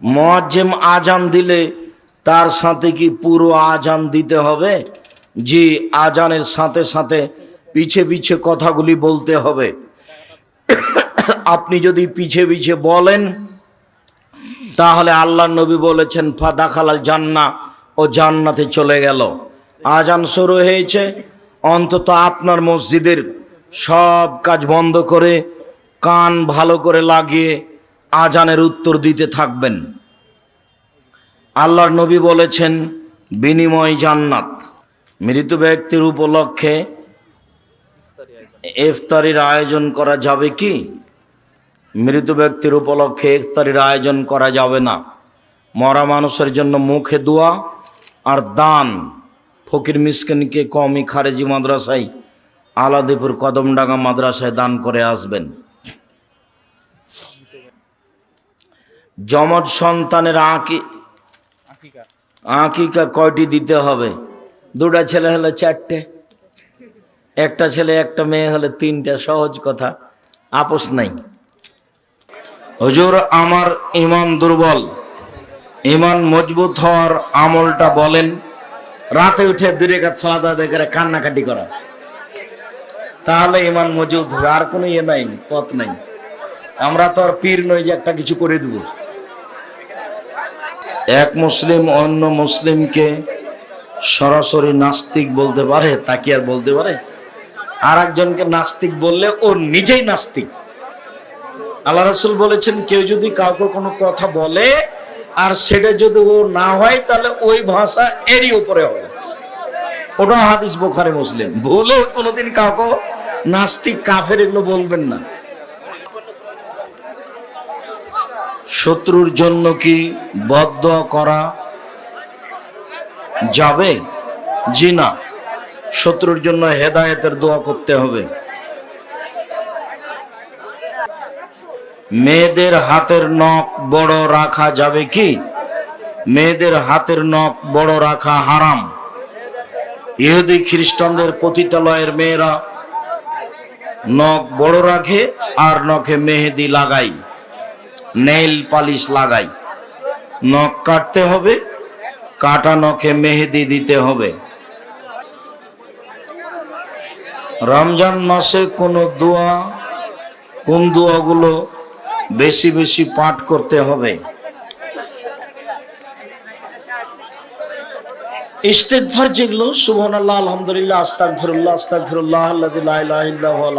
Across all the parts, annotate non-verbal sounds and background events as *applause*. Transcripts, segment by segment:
মোয়াজ্জেম আজান দিলে তার সাথে কি পুরো আজান দিতে হবে? জি আজানের সাথে সাথে পিছে পিছে কথাগুলি বলতে হবে। আপনি যদি পিছে পিছে বলেন, তাহলে আল্লাহ নবী বলেছেন ফাদা খালাল জান্না ও জান্নাতে চলে গেল। আজান শুরু হয়েছে, অন্তত আপনার মসজিদের সব কাজ বন্ধ করে, কান ভালো করে লাগিয়ে আজানের উত্তর দিতে থাকবেন। আল্লাহর নবী বলেছেন, বিনিময় জান্নাত। মৃত ব্যক্তির উপলক্ষে ইফতারির আয়োজন করা যাবে কি? মৃত ব্যক্তির উপলক্ষে ইফতারির আয়োজন করা যাবে না। মরা মানুষের জন্য মুখে দোয়া আর দান। ফকির মিসকিনকে কমি খারেজি মাদ্রাসায়, আলাদিপুর কদমডাঙ্গা মাদ্রাসায় দান করে আসবেন। যমজ সন্তানের আঁকি আঁকিকা। কয়টি দিতে হবে? দুটা ছেলে হলে চারটে একটা ছেলে একটা মেয়ে হলে তিনটা সহজ কথা আপোষ নাই। হুজুর আমার ইমান দুর্বল। ইমান মজবুত হওয়ার আমলটা বলেন রাতে উঠে দূরে কাজ সালাদা দেখে কান্নাকাটি করা। তাহলে ইমান মজবুত হবে আর কোনো ইয়ে নাই পথ নাই। আমরা তো আর পীর নই যে একটা কিছু করে দেব। এক মুসলিম অন্য মুসলিমকে সরাসরি নাস্তিক বলতে পারে তা কি আর বলতে পারে? আর একজনকে নাস্তিক বললে ও নিজেই নাস্তিক। আল্লাহ রাসুল বলেছেন, কেউ যদি কাউকে কোনো কথা বলে আর সেটা যদি ও না হয়, তাহলে ওই ভাষা এরই উপরে হবে। ওটা হাদিস বোখারে, মুসলিম। ভুলে কোনোদিন কাউকে নাস্তিক কাফের এগুলো বলবেন না। শত্রুর জন্য কি বদ্ধ করা যাবে? জি না। শত্রুর জন্য হেদায়েতের দোয়া করতে হবে। মেয়েদের হাতের নখ বড় রাখা যাবে কি? মেয়েদের হাতের নখ বড় রাখা হারাম। ইহুদি খ্রিস্টানদের পতিতালয়ের মেয়েরা নখ বড় রাখে আর নখে মেহেদি লাগাই নেইল পালিশ লাগাই। নখ কাটতে হবে, কাটা নখে মেহেদি দিতে হবে। রমজান মাসে কোনো দোয়া, কোন দোয়াগুলো বেশি বেশি পাঠ করতে হবে? ইস্তেগফার যেগুলো, সুবহানাল্লাহ, আলহামদুলিল্লাহ, আস্তাগফিরুল্লাহ আস্তাগফিরুল্লাহ আল্লাযী লা ইলাহা ইল্লা হুয়াল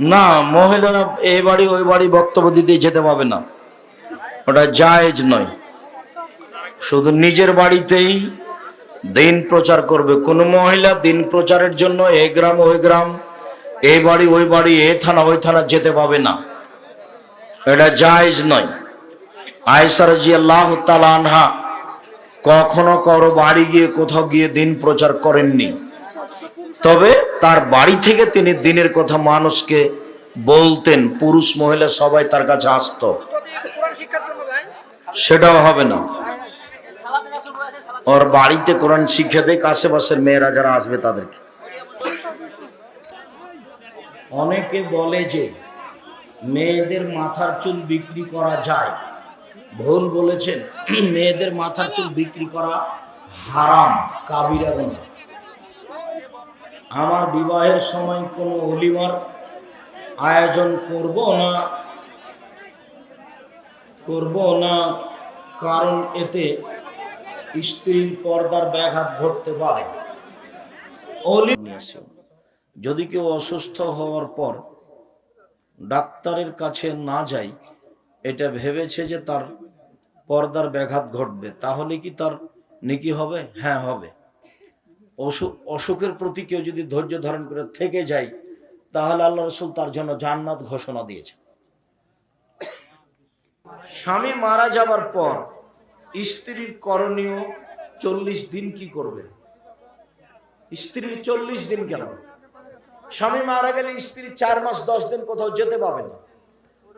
না, মহিলারা এই বাড়ি, ওই বাড়ি বক্তব্য দিতে যেতে পাবে না। ওটা জায়েজ নয়। শুধু নিজের বাড়িতেই দিন প্রচার করবে। কোনো মহিলা দিন প্রচারের জন্য এই গ্রাম, ওই গ্রাম এই বাড়ি, ওই বাড়ি, এ থানা, ওই থানা যেতে পাবে না। এটা জায়েজ নয়। আয়সার আল্লাহ আনহা কখনো কারও বাড়ি গিয়ে কোথাও গিয়ে দিন প্রচার করেননি। তবে তার বাড়ি থেকে তিনি দিনের কথা মানুষকে বলতেন, পুরুষ মহিলা সবাই তার কাছে আসতো। সেটাও হবে না। ওর বাড়িতে কোরআন শিক্ষা দেখ, আশেপাশের মেয়েরা যারা আসবে তাদেরকে। অনেকে বলে যে, মেয়েদের মাথার চুল বিক্রি করা যায়। ভুল বলেছেন। *clears throat* মেয়েদের মাথার চুল বিক্রি করা হারাম, কাবিরা গুনাহ আমার বিবাহের সময় কোনো অলিমার আয়োজন করব না করব না, কারণ এতে স্ত্রীর পর্দার ব্যাঘাত ঘটতে পারে। যদি কেউ অসুস্থ হওয়ার পর ডাক্তারের কাছে না যাই, এটা ভেবেছে যে তার পর্দার ব্যাঘাত ঘটবে, তাহলে কি তার নেকি হবে? হ্যাঁ হবে। অসুখ অসুখের প্রতি কেউ যদি ধৈর্য ধারণ করে থেকে যায়, তাহলে আল্লাহ রসুল তার জন্য জান্নাত ঘোষণা দিয়েছে স্বামী মারা যাবার পর স্ত্রীর করণীয় চল্লিশ দিন কি করবে? স্ত্রীর চল্লিশ দিন কেন? স্বামী মারা গেলে স্ত্রী চার মাস, দশ দিন কোথাও যেতে পাবে না।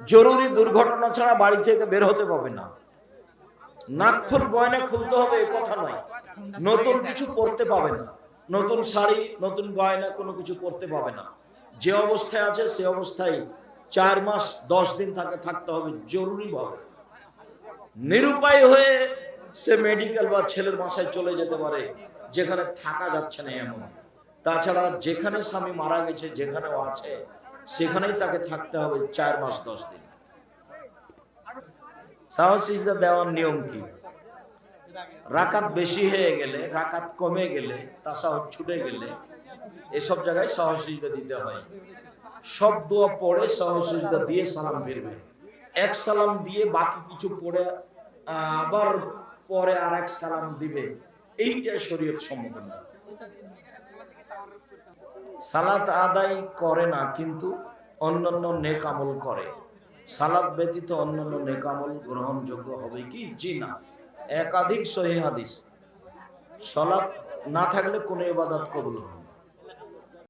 জরুরি দুর্ঘটনা ছাড়া বাড়ি থেকে বের হতে পাবে না। নাকফুল গয়না খুলতে হবে এ কথা নয়। নতুন কিছু পরতে পাবে না। নতুন শাড়ি নতুন গয়না কোনো কিছু পরতে পাবে না। যে অবস্থায় আছে সে অবস্থায় চার মাস দশ দিন তাকে থাকতে হবে জরুরি ভাবে নিরুপায় হয়ে সে মেডিকেল বা ছেলের বাসায় চলে যেতে পারে যেখানে থাকা যাচ্ছে না এমন। তাছাড়া যেখানে স্বামী মারা গেছে যেখানে আছে সেখানেই তাকে থাকতে হবে চার মাস দশ দিন। সাহসিজা দেওয়ার নিয়ম কি? রাকাত বেশি হয়ে গেলে, রাকাত কমে গেলে তাসাহত ছুটে গেলে, এসব জায়গায় সাহসিজা দিতে হয়। সব দোয়া পড়ে সাহসিজা দিয়ে সালাম ফিরবে। এক সালাম দিয়ে বাকি কিছু পড়ে আবার পরে আর এক সালাম দিবে। এইটা শরীয়ত সম্মত না সালাত আদায় করে না, কিন্তু অন্যান্য নেক আমল করে। সালাদ ব্যতীত অন্যান্য নেক আমল গ্রহণযোগ্য হবে কি? জি না। একাধিক সহি হাদিস সলাৎ না থাকলে কোনো ইবাদত কবুল হবে।